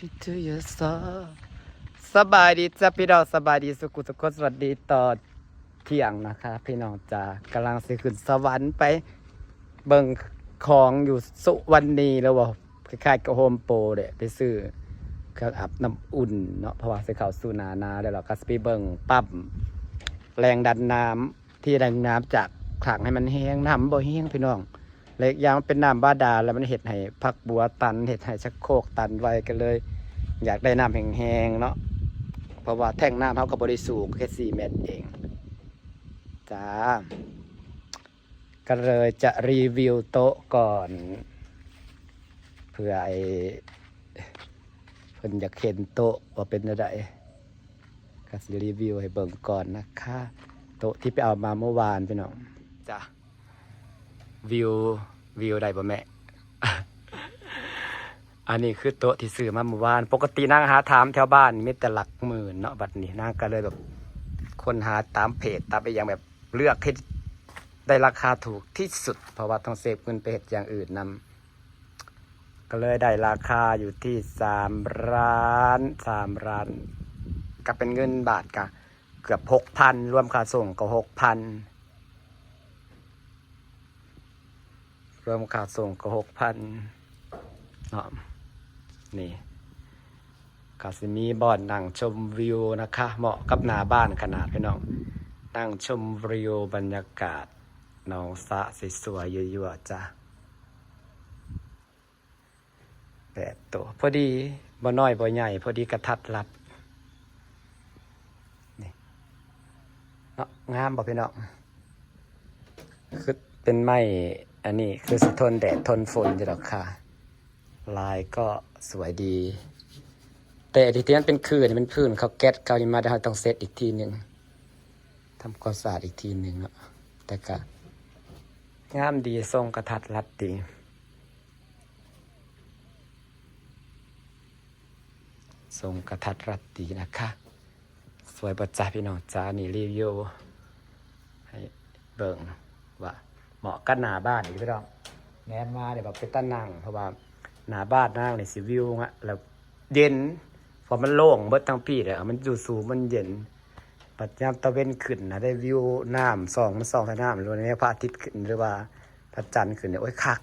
พี่เธออย่าซาสบายดีจ้ะพี่น้องสบายดีสุขุสุขสวัสดีตอนเที่ยงนะคะ พี่น้องจ้ากำลังสิขึ้นสวรรค์ไป เบิ่งของอยู่สุวรรณีแล้วว่าคล้ายๆกับโฮมโปรเด้ไปซื้อเครื่องอาบน้ำอุ่นเนาะเพราะว่าสิเขาสูนานาแล้วเราก็สิไปเบิ่งปั๊มแรงดันน้ำที่ดันน้ำจากขังให้มันแห้งน้ำบ่แห้งพี่น้อง เล็กยางมันเป็นน้ำบาดาลแล้วมันเห็ดให้พักบัวตันเห็ดให้ชักโครกตันไว้กันเลย อยากได้น้ำแห้งๆเนาะเพราะว่าแท่งน้ำเขาก็บริสูงแค่สี่เมตรเองจ้าก็เลยจะรีวิวโต๊ะก่อนเพื่อไอเพิ่นอยากเห็นโต๊ะว่าเป็นอะไรก็สิรีวิวให้เบิ่งก่อนนะคะโต๊ะที่ไปเอามาเมื่อวานพี่น้องจ้าวิว วิวใดบ่แม่ อันนี้คือโต๊ะที่ซื้อมาเมื่อวาน ปกตินั่งหาถามแถวบ้านมีแต่หลักหมื่นเนาะบัดนี้นั่งก็เลยแบบคนหาตามเพจตามไปอย่างแบบเลือกให้ได้ราคาถูกที่สุด เพราะว่าต้องเซฟเงินไปเหตุอย่างอื่นนำก็เลยได้ราคาอยู่ที่สามล้านสามล้านก็เป็นเงินบาทกะเกือบหกพันรวมค่าส่งก็หกพัน รวมค่าส่งก็หกพันเนาะนี่กาสิมีบ่อนนั่งชมวิวนะคะ เหมาะกับหน้าบ้านขนาดพี่น้อง นั่งชมวิวบรรยากาศหนองสะสวยๆยั่วๆจ้ะแปดตัวพอดีบ่น้อยบ่ใหญ่ พอดีกระทัดรัดนี่เนาะงามบ่พี่น้องคือเป็นไม้ อันนี้คือสะทนแดดทนฝนจะหรอกค่ะ ลายก็สวยดี แต่ที่ที่นั้นเป็นคืนเป็นพื้นเขาแก๊สเขายังมาได้เราต้องเซตอีกทีหนึ่งทำความสะอาดอีกทีหนึ่งเนาะแต่ก็งามดีทรงกระทัดรัดดีทรงกระทัดรัดดีนะคะ สวยประจัพี่น้องจ้านี่รีวิวให้เบิ่งว่า หมาะกับหน้าบ้านอีกพี่น้องแนนมาเดี๋ยวแบบเป็นต้นนั่งเพราะว่าหน้าบ้านนั่งในสิวิวอะแล้วเย็นพอมันโล่งเบิดทั้งปีเลยอะมันอยู่สูงมันเย็นปัจยามตะเวนขึ้นนะได้วิวน้ำสองมันสองทางน้ำหรือว่าพระอาทิตย์ขึ้นหรือว่าพระจันทร์ขึ้นเนี่ยโอ้ยคัก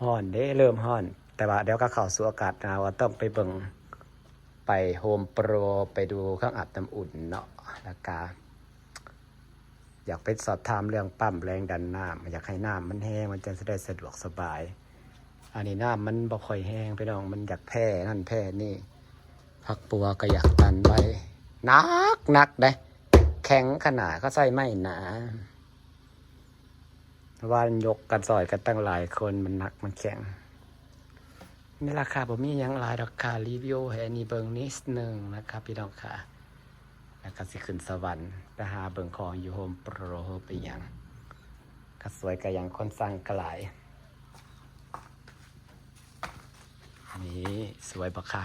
ฮ้อนเด้เริ่มฮ้อน แต่ว่าเดี๋ยวก็เข้าสู่อากาศหนาวต้องไปเบิ่งไปโฮมโปรไปดูเครื่องอาบน้ำอุ่นเนาะแล้วก็ อยากไปสอบถามเรื่องปั๊มแรงดันน้ำอยากให้น้ำมันแห้งมันจะได้สะดวกสบาย อันนี้น้ำมันบ่ค่อยแห้งไปน้องมันอยากแพ้นั่นแพ้นี่พักปัวก็อยากตันไว้หนักหนักได้แข็งขนาดก็ใส่ไม่หนาว่านยกกันซอยกันตั้งหลายคนมันหนักมันแข็งนี่ราคาผมมียังหลายราคารีวิวให้อันนี้เบิงนิดนึงนะครับพี่น้องค่ะ แล้วก็สิขึ้นสวรรค์ไปหาเบิ่งของอยู่โฮมโปรไปยังก็สวยก็ยังคนสร้างกหลายนี่สวยปะค่ะ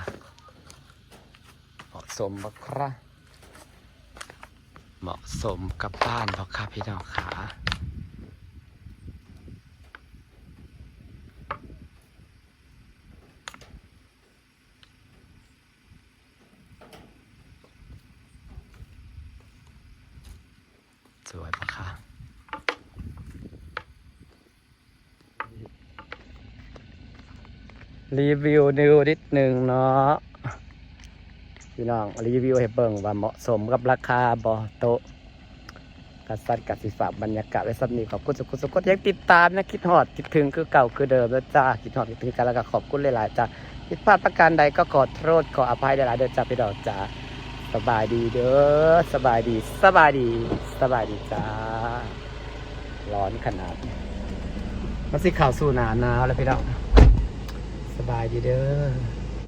เหมาะสมบักค่ะเหมาะสมกับบ้านปะค่ะพี่น้องขาสวยบักค่ะ รีวิวนิวนิดหนึ่งเนาะพี่น้องรีวิวให้เบิ่งว่าเหมาะสมกับราคาบอโตะกษัตริย์กสิฝาบรรยากาศไว้สักนี้ขอบคุณสุขุสุขยังติดตามนะคิดฮอดคิดถึงคือเก่าคือเดิมแล้วจ้าคิดฮอดคิดถึงกันแล้วก็ขอบคุณหลายๆจ้าผิดพลาดประการใดก็ขอโทษขออภัยหลายๆเด้อจ้าพี่ดอกจ้าสบายดีเด้อสบายดีสบายดีสบายดีจ้าร้อนขนาดมันสิข่าวสู่หนาหนาวแล้วพี่น้อง บายดีเด้อ